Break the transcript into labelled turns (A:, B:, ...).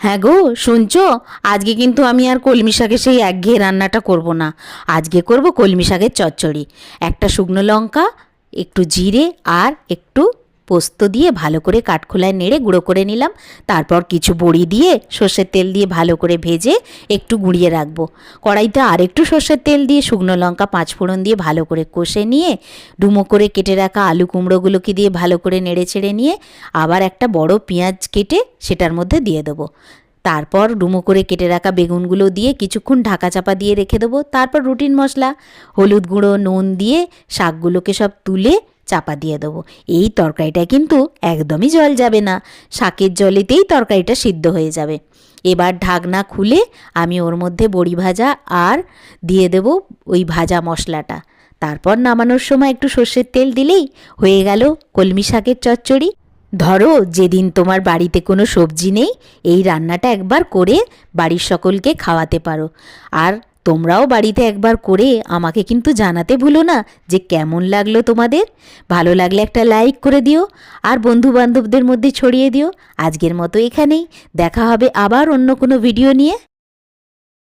A: হ্যাঁ গো, শুনছো? আজকে কিন্তু আমি আর কলমি শাকের সেই একঘেয়ে রান্নাটা করব না। আজকে করব কলমি শাকের চচ্চড়ি। একটা শুকনো লঙ্কা, একটু জিরে আর একটু পোস্ত দিয়ে ভালো করে কাঠখোলায় নেড়ে গুঁড়ো করে নিলাম। তারপর কিছু বড়ি দিয়ে সর্ষের তেল দিয়ে ভালো করে ভেজে একটু গুঁড়িয়ে রাখব। কড়াইতে আর একটু সর্ষের তেল দিয়ে শুকনো লঙ্কা, পাঁচ ফোড়ন দিয়ে ভালো করে কষে নিয়ে, ডুমো করে কেটে রাখা আলু কুমড়োগুলোকে দিয়ে ভালো করে নেড়ে ছেড়ে নিয়ে, আবার একটা বড় পেঁয়াজ কেটে সেটার মধ্যে দিয়ে দেবো। তারপর ডুমো করে কেটে রাখা বেগুনগুলো দিয়ে কিছুক্ষণ ঢাকা চাপা দিয়ে রেখে দেবো। তারপর রুটিন মশলা, হলুদ গুঁড়ো, নুন দিয়ে শাকগুলোকে সব তুলে চাপা দিয়ে দেবো। এই তরকারিটা কিন্তু একদমই জল যাবে না। শাকের জলেতেই তরকারিটা সিদ্ধ হয়ে যাবে। এবার ঢাকনা খুলে আমি ওর মধ্যে বড়ি ভাজা আর দিয়ে দেব ওই ভাজা মশলাটা। তারপর নামানোর সময় একটু সর্ষের তেল দিলেই হয়ে গেল কলমি শাকের চচ্চড়ি। ধরো যেদিন তোমার বাড়িতে কোনো সবজি নেই, এই রান্নাটা একবার করে বাড়ির সকলকে খাওয়াতে পারো। আর তোমরাও বাড়িতে একবার করে আমাকে কিন্তু জানাতে ভুলো না যে কেমন লাগল তোমাদের। ভালো লাগলে একটা লাইক করে দিও, আর বন্ধু বান্ধবদের মধ্যে ছড়িয়ে দিও। আজকের মতো এখানেই, দেখা হবে আবার অন্য কোনো ভিডিও নিয়ে।